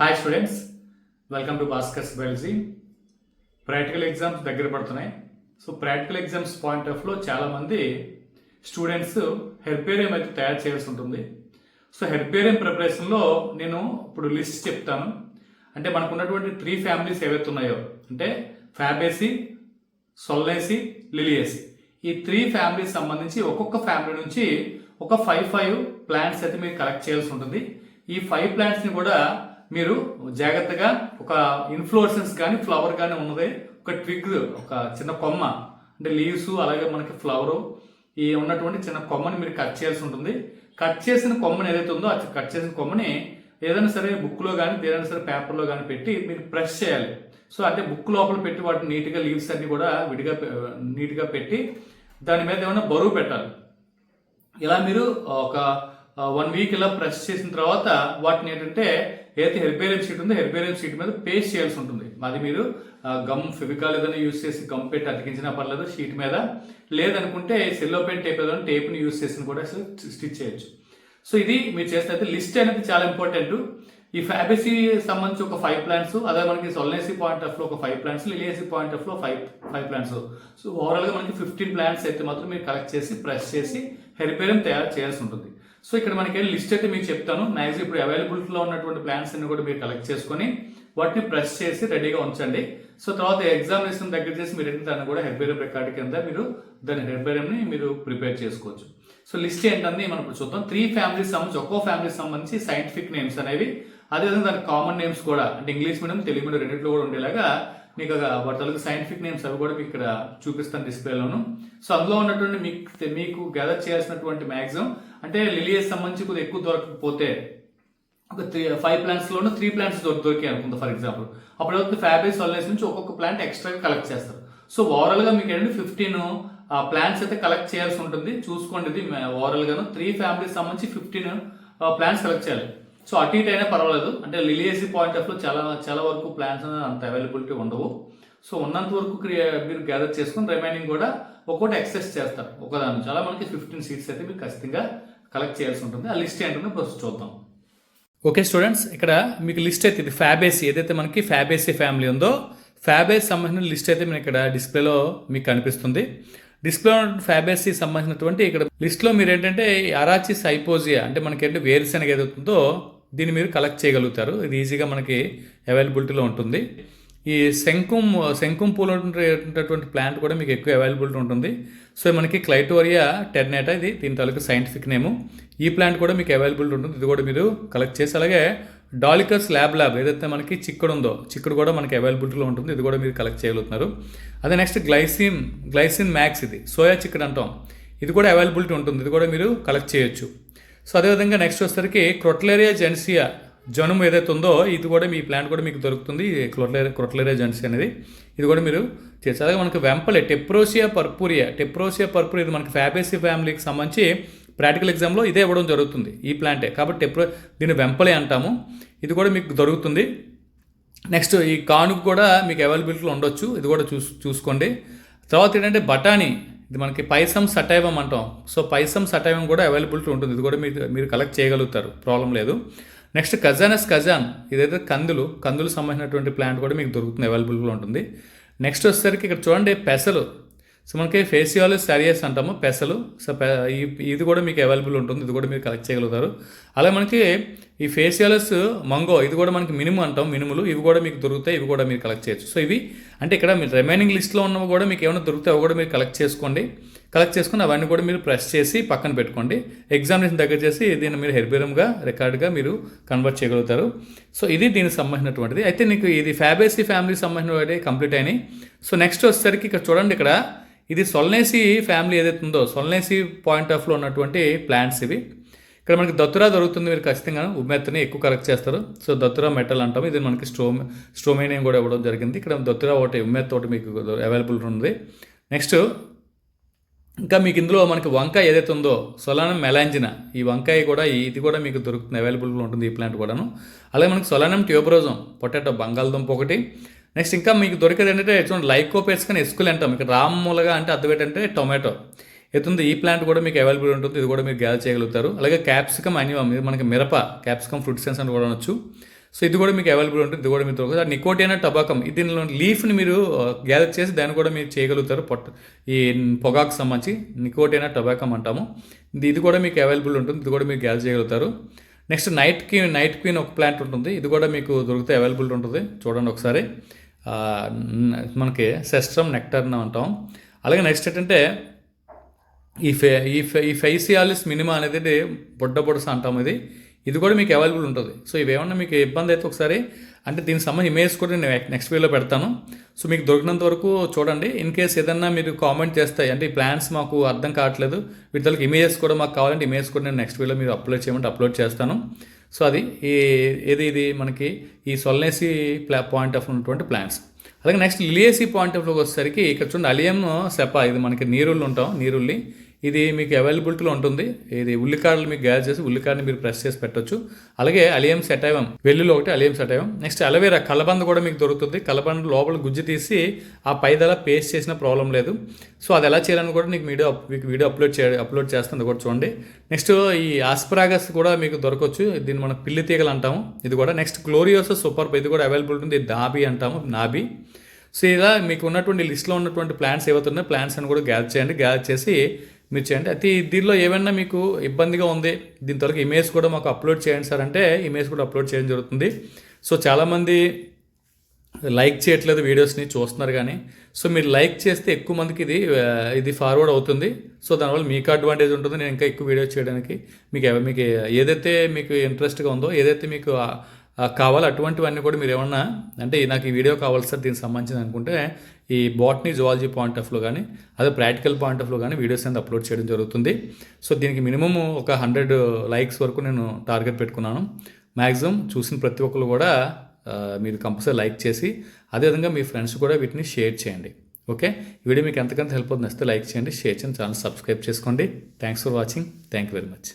Hi students welcome to Bhaskar's biology practical exams దగ్గర పడుతున్నాయి. So practical exams point ఆఫ్లో చాలా మంది స్టూడెంట్స్ హెర్పేరియం అయితే తయారు చేయాల్సి ఉంటుంది. సో హెర్బేరియం ప్రిపరేషన్లో నేను ఇప్పుడు లిస్ట్ చెప్తాను. అంటే మనకు ఉన్నటువంటి త్రీ ఫ్యామిలీస్ ఏవైతే ఉన్నాయో అంటే ఫ్యాబేసి సొల్లేసి లిలియేసి ఈ త్రీ ఫ్యామిలీస్ సంబంధించి ఒక్కొక్క ఫ్యామిలీ నుంచి ఒక ఫైవ్ ఫైవ్ ప్లాంట్స్ అయితే మీరు కలెక్ట్ చేయాల్సి ఉంటుంది. ఈ ఫైవ్ ప్లాంట్స్ని కూడా మీరు జాగ్రత్తగా ఒక ఇన్ఫ్లోరసెన్స్ కానీ ఫ్లవర్ కానీ ఉన్నది ఒక ట్విగ్ ఒక చిన్న కొమ్మ. అంటే లీవ్స్ అలాగే మనకి ఫ్లవరు ఈ ఉన్నటువంటి చిన్న కొమ్మని మీరు కట్ చేయాల్సి ఉంటుంది. కట్ చేసిన కొమ్మని ఏదైతే ఉందో ఆ కట్ చేసిన కొమ్మని ఏదైనా సరే బుక్లో కానీ ఏదైనా సరే పేపర్లో కానీ పెట్టి మీరు ప్రెస్ చేయాలి. సో అంటే బుక్ లోపల పెట్టి వాటిని నీట్గా లీవ్స్ అన్ని కూడా విడిగా పె- నీట్గా పెట్టి దాని మీద ఏమైనా బరువు పెట్టాలి. ఇలా మీరు ఒక వన్ వీక్ ఇలా ప్రెస్ చేసిన తర్వాత వాటిని ఏంటంటే ఏదైతే హెర్బేరియం షీట్ ఉందో హెర్బేరియం షీట్ మీద పేస్ట్ చేయాల్సి ఉంటుంది. అది మీరు గమ్ ఫెవికాల్ ఏదైనా యూస్ చేసి గమ్ పెట్టి అతికించినా పర్లేదు షీట్ మీద. లేదనుకుంటే సెల్లో పెన్ టేప్ ఏదైనా టేప్ని యూస్ చేసి కూడా స్టిచ్ చేయొచ్చు. సో ఇది మీరు చేస్తే అయితే లిస్ట్ అనేది చాలా ఇంపార్టెంట్ ఈ ఫ్యాబేసీ సంబంధించి ఒక ఫైవ్ ప్లాంట్స్ అదే మనకి సొల్నేసీ పాయింట్ ఆఫ్లో ఒక ఫైవ్ ప్లాంట్స్ లిలియసీ పాయింట్ ఆఫ్లో ఫైవ్ ఫైవ్ ప్లాంట్స్ సో ఓవరాల్గా మనకి ఫిఫ్టీన్ ప్లాంట్స్ అయితే మాత్రం మీరు కలెక్ట్ చేసి ప్రెస్ చేసి హెరిపేరియం తయారు చేయాల్సి ఉంటుంది. సో ఇక్కడ మనకి లిస్ట్ అయితే మీకు చెప్తాను. నైజ్ ఇప్పుడు అవైలబిలిటీలో ఉన్నటువంటి ప్లాన్స్ అన్ని కూడా మీరు కలెక్ట్ చేసుకొని వాటిని ప్రెస్ చేసి రెడీగా ఉంచండి. సో తర్వాత ఎగ్జామినేషన్ దగ్గర చేసి మీరు ఏంటి దాన్ని కూడా హెర్బేరియం రికార్డ్ కింద మీరు దాని హెర్బేరియంని మీరు ప్రిపేర్ చేసుకోవచ్చు. సో లిస్ట్ ఏంటంటే మనం ఇప్పుడు చూద్దాం. త్రీ ఫ్యామిలీస్ సంబంధించి ఒక్కో ఫ్యామిలీ సంబంధించి సైంటిఫిక్ నేమ్స్ అనేవి అదేవిధంగా దాని కామన్ నేమ్స్ కూడా అంటే ఇంగ్లీష్ మీడియం తెలుగు మీడియం రెండింటిలో కూడా ఉండేలాగా మీకు వాటి సైంటిఫిక్ నేమ్స్ అవి కూడా మీకు ఇక్కడ చూపిస్తాను డిస్ప్లేలోను సో అందులో ఉన్నటువంటి మీకు మీకు గ్యాదర్ చేయాల్సినటువంటి మ్యాక్సిమం అంటే లిలియస్ సంబంధించి కొద్దిగా ఎక్కువ దొరకకపోతే ఒక త్రీ ఫైవ్ ప్లాంట్స్లోనూ త్రీ ప్లాంట్స్ దొరికాయి అనుకుందా ఫర్ ఎగ్జాంపుల్ అప్పుడు అవుతుంది ఫ్యాబ్రిక్ సొల్లేస్ నుంచి ఒక్కొక్క ప్లాంట్ ఎక్స్ట్రా కలెక్ట్ చేస్తారు. సో ఓవరాల్గా మీకు ఏంటంటే ఫిఫ్టీన్ ప్లాంట్స్ అయితే కలెక్ట్ చేయాల్సి ఉంటుంది. చూసుకోండి ఇది ఓవరాల్గాను త్రీ ఫ్యామిలీస్ సంబంధించి ఫిఫ్టీన్ ప్లాంట్స్ కలెక్ట్ చేయాలి. సో అటు ఇటు అయినా పర్వాలేదు. అంటే లిలియసీ పాయింట్ ఆఫ్లో చాలా చాలా వరకు ప్లాంట్స్ అంత అవైలబిలిటీ ఉండవు. సో ఉన్నంత వరకు మీరు గ్యాదర్ చేసుకుని రిమైనింగ్ కూడా ఒక్కొక్కటి ఎక్సెస్ చేస్తారు. ఒకదాని చాలా మనకి ఫిఫ్టీన్ సీట్స్ అయితే మీరు ఖచ్చితంగా కలెక్ట్ చేయాల్సి ఉంటుంది. ఆ లిస్ట్ ఏంటంటే ప్రస్తుతం చూద్దాం. ఓకే స్టూడెంట్స్ ఇక్కడ మీకు లిస్ట్ అయితే ఇది ఫ్యాబేసీ ఏదైతే మనకి ఫ్యాబేసీ ఫ్యామిలీ ఉందో ఫ్యాబేస్ సంబంధించిన లిస్ట్ అయితే మీకు ఇక్కడ డిస్ప్లేలో మీకు కనిపిస్తుంది. డిస్ప్లే ఫ్యాబేస్కి ఫ్యాబేసీ సంబంధించినటువంటి ఇక్కడ లిస్ట్లో మీరు ఏంటంటే అరాచి సైపోజియా అంటే మనకి ఏంటంటే వేరుశెనగ ఏదవుతుందో దీన్ని మీరు కలెక్ట్ చేయగలుగుతారు. ఇది ఈజీగా మనకి అవైలబిలిటీలో ఉంటుంది. ఈ శంకుం శంకుం పూలు ఉండేటటువంటి ప్లాంట్ కూడా మీకు ఎక్కువ అవైలబిలిటీ ఉంటుంది. సో మనకి క్లైటోరియా టెర్నేటా ఇది దీని తాలూకు సైంటిఫిక్ నేము ఈ ప్లాంట్ కూడా మీకు అవైలబిలిటీ ఉంటుంది. ఇది కూడా మీరు కలెక్ట్ చేసి అలాగే డాలికస్ ల్యాబ్ ల్యాబ్ ఏదైతే మనకి చిక్కుడు ఉందో చిక్కుడు కూడా మనకి అవైలబిలిటీలో ఉంటుంది ఇది కూడా మీరు కలెక్ట్ చేయగలుగుతున్నారు. అదే నెక్స్ట్ గ్లైసిన్ గ్లైసిన్ మ్యాక్స్ ఇది సోయా చిక్కుడు అంటాం. ఇది కూడా అవైలబిలిటీ ఉంటుంది ఇది కూడా మీరు కలెక్ట్ చేయొచ్చు. సో అదేవిధంగా నెక్స్ట్ వచ్చేసరికి క్రొట్లేరియా జెన్సియా జనుము ఏదైతే ఉందో ఇది కూడా మీ ప్లాంట్ కూడా మీకు దొరుకుతుంది క్రొట్లేరియా క్రొట్లేరియా జెన్సీ అనేది. ఇది కూడా మీరు చేస్తారు అలాగే మనకి వెంపలే టెప్రోసియా పర్పూరియా టెప్రోసియా పర్పూరియా ఇది మనకి ఫ్యాబేసి ఫ్యామిలీకి సంబంధించి ప్రాక్టికల్ ఎగ్జామ్లో ఇదే ఇవ్వడం జరుగుతుంది ఈ ప్లాంటే కాబట్టి ఎప్పుడు దీన్ని వెంపలే అంటాము. ఇది కూడా మీకు దొరుకుతుంది. నెక్స్ట్ ఈ కానుకు కూడా మీకు అవైలబిలిటీలో ఉండొచ్చు. ఇది కూడా చూ చూసుకోండి. తర్వాత ఏంటంటే బఠానీ. ఇది మనకి పైసం సటైవం అంటాం. సో పైసం సటైవం కూడా అవైలబిలిటీ ఉంటుంది. ఇది కూడా మీరు మీరు కలెక్ట్ చేయగలుగుతారు. ప్రాబ్లం లేదు. నెక్స్ట్ కజానస్ కజాన్ ఇదైతే కందులు కందులు సంబంధించినటువంటి ప్లాంట్ కూడా మీకు దొరుకుతుంది అవైలబిలిటీలో ఉంటుంది. నెక్స్ట్ వచ్చేసరికి ఇక్కడ చూడండి పెసలు. సో మనకి ఫేసియాలు శారీస్ అంటాము పెసలు. సో పె- ఇది కూడా మీకు అవైలబుల్ ఉంటుంది ఇది కూడా మీరు కలెక్ట్ చేయగలుగుతారు. అలాగే మనకి ఈ ఫేషియల్స్ మంగో ఇది కూడా మనకి మినిమం అంటాం మినుములు. ఇవి కూడా మీకు దొరుకుతాయి ఇవి కూడా మీరు కలెక్ట్ చేయొచ్చు. సో ఇవి అంటే ఇక్కడ మీరు రిమైనింగ్ లిస్ట్లో ఉన్నవి కూడా మీకు ఏమైనా దొరుకుతాయి అవి కూడా మీరు కలెక్ట్ చేసుకోండి. కలెక్ట్ చేసుకుని అవన్నీ కూడా మీరు ప్రెస్ చేసి పక్కన పెట్టుకోండి. ఎగ్జామినేషన్ దగ్గర చేసి దీన్ని మీరు హెర్బేరియంగా రికార్డ్గా మీరు కన్వర్ట్ చేయగలుగుతారు. సో ఇది దీనికి సంబంధించినటువంటిది. అయితే నీకు ఇది ఫ్యాబేసీ ఫ్యామిలీకి సంబంధించినటువంటి కంప్లీట్ అయినాయి. సో నెక్స్ట్ వచ్చేసరికి ఇక్కడ చూడండి ఇక్కడ. ఇది సొల్నేసి ఫ్యామిలీ ఏదైతే ఉందో సొల్నేసి పాయింట్ ఆఫ్లో ఉన్నటువంటి ప్లాంట్స్ ఇవి. ఇక్కడ మనకి దత్తురా దొరుకుతుంది మీరు ఖచ్చితంగా ఉమ్మెత్తని ఎక్కువ కలెక్ట్ చేస్తారు. సో దత్తురా మెటల్ అంటాం ఇది మనకి స్టోమ్ స్టోమేనియం కూడా ఇవ్వడం జరిగింది. ఇక్కడ దత్తురా ఒకటి ఉమ్మెత్త ఒకటి మీకు అవైలబుల్ ఉంది నెక్స్ట్ ఇంకా మీకు ఇందులో మనకి వంకాయ ఏదైతే ఉందో సొలానం మెలాంజినా. ఈ వంకాయ కూడా ఇది కూడా మీకు దొరుకుతుంది అవైలబుల్గా ఉంటుంది ఈ ప్లాంట్ కూడాను. అలాగే మనకి సొలానం ట్యూబరోజం పొటాటో బంగాళదుంప ఒకటి. నెక్స్ట్ ఇంకా మీకు దొరికేది ఏంటంటే చూడండి లైకోపేస్ కానీ ఎస్కులు అంటాం ఇక్కడ రామ్మూలగా అంటే అర్థం ఏంటంటే టొమాటో ఎత్తుంది. ఈ ప్లాంట్ కూడా మీకు అవైలబుల్ ఉంటుంది. ఇది కూడా మీరు గ్యాదర్ చేయగలుగుతారు. అలాగే క్యాప్సికమ్ అనివం ఇది మనకి మిరప క్యాప్సికమ్ ఫ్రూట్ సెన్స్ అని కూడా అనొచ్చు. సో ఇది కూడా మీకు అవైలబుల్ ఉంటుంది. ఇది కూడా మీరు దొరుకుతుంది నికోటినా టబాకం. దీనిలో లీఫ్ని మీరు గ్యాదర్ చేసి దాన్ని కూడా మీరు చేయగలుగుతారు. పొట్ట ఈ పొగాకు సంబంధించి నికోటినా టబాకం అంటాము. ఇది కూడా మీకు అవైలబుల్ ఉంటుంది. ఇది కూడా మీరు గ్యాదర్ చేయగలుగుతారు. Next night queen night queen ఒక ప్లాంట్ ఉంటుంది. ఇది కూడా మీకు దొరికితే అవైలబుల్ ఉంటుంది. చూడండి ఒకసారి. మనకి సెస్ట్రమ్ నెక్టర్ అంటాం. అలాగే నెక్స్ట్ ఏంటంటే ఈ ఫే ఈ ఫే ఈ ఫైసియాలిస్ మినిమా అనేది బొడ్డ బొడస అంటాం ఇది. ఇది కూడా మీకు అవైలబుల్ ఉంటుంది. సో ఇవేమన్నా మీకు ఇబ్బంది అయితే ఒకసారి అంటే దీనికి సంబంధించి ఇమేజ్ కూడా నేను నెక్స్ట్ వీడియోలో పెడతాను. సో మీకు దొరికినంత వరకు చూడండి. ఇన్ కేస్ ఏదన్నా మీరు కామెంట్ చేస్తాయి అంటే ఈ ప్లాన్స్ మాకు అర్థం కావట్లేదు వీటికి ఇమేజెస్ కూడా మాకు కావాలంటే ఇమేజ్ కూడా నేను నెక్స్ట్ వీడియోలో మీరు అప్లోడ్ చేయమంటే అప్లోడ్ చేస్తాను. సో అది ఈ ఏది ఇది మనకి ఈ సొల్నేసి ప్లా పాయింట్ ఆఫ్ ఉన్నటువంటి ప్లాన్స్ అలాగే నెక్స్ట్ లిలియేసి పాయింట్ ఆఫ్ వ్యూకి వచ్చేసరికి ఇక్కడ చూడండి అలియం సెప ఇది మనకి నీరుళ్ళు ఉంటాం నీరుల్లి ఇది మీకు అవైలబిలిటీలో ఉంటుంది. ఇది ఉల్లికాడలు మీకు గ్యాస్ చేసి ఉల్లికాడని మీరు ప్రెస్ చేసి పెట్టొచ్చు. అలాగే అలియం సెటైవం వెల్లుల్లి ఒకటి అలియం సెటైవం. నెక్స్ట్ అలవేరా కలబంద కూడా మీకు దొరుకుతుంది. కలబంద లోపల గుజ్జు తీసి ఆ పైదల పేస్ట్ చేసిన ప్రాబ్లం లేదు. సో అది ఎలా చేయాలని కూడా మీకు వీడియో మీకు వీడియో అప్లోడ్ చే అప్లోడ్ చేస్తాను అది కూడా చూడండి. నెక్స్ట్ ఈ ఆస్పరాగస్ కూడా మీకు దొరకవచ్చు దీన్ని మనం పిల్లి తీగలు అంటాము. ఇది కూడా నెక్స్ట్ గ్లోరియోస్ సూపర్ ఇది కూడా అవైలబుల్ ఉంటుంది ఇది నాబీ అంటాము. నాబీ సో ఇలా మీకు ఉన్నటువంటి లిస్ట్లో ఉన్నటువంటి ప్లాన్స్ ఏవైతే ఉన్నాయో ప్లాన్స్ అని కూడా గ్యాదర్ చేయండి. గ్యాదర్ చేసి మీరు చేయండి. అయితే దీనిలో ఏమైనా మీకు ఇబ్బందిగా ఉంది దీని తర్వాత ఇమేజ్ కూడా మాకు అప్లోడ్ చేయండి సార్. అంటే ఇమేజ్ కూడా అప్లోడ్ చేయడం జరుగుతుంది. సో చాలామంది లైక్ చేయట్లేదు వీడియోస్ని చూస్తున్నారు కానీ. సో మీరు లైక్ చేస్తే ఎక్కువ మందికి ఇది ఇది ఫార్వర్డ్ అవుతుంది. సో దానివల్ల మీకు అడ్వాంటేజ్ ఉంటుంది. నేను ఇంకా ఎక్కువ వీడియోస్ చేయడానికి మీకు మీకు ఏదైతే మీకు ఇంట్రెస్ట్గా ఉందో ఏదైతే మీకు కావాలి? అటువంటివన్నీ కూడా మీరు ఏమన్నా అంటే నాకు ఈ వీడియో కావాలి సార్ దీనికి సంబంధించి అనుకుంటే ఈ బాటనీ జువాలజీ పాయింట్ ఆఫ్లో కానీ అదే ప్రాక్టికల్ పాయింట్ ఆఫ్లో కానీ వీడియోస్ అనేది అప్లోడ్ చేయడం జరుగుతుంది. సో దీనికి మినిమం ఒక హండ్రెడ్ లైక్స్ వరకు నేను టార్గెట్ పెట్టుకున్నాను. మ్యాక్సిమం చూసిన ప్రతి ఒక్కరు కూడా మీరు కంపల్సరీ లైక్ చేసి అదేవిధంగా మీ ఫ్రెండ్స్ కూడా వీటిని షేర్ చేయండి. ఓకే? ఈ వీడియో మీకు ఎంతకంత హెల్ప్ అవుతుంది నచ్చితే లైక్ చేయండి షేర్ చేయండి ఛానల్ సబ్స్క్రైబ్ చేసుకోండి. Thanks for watching. Thank you very much.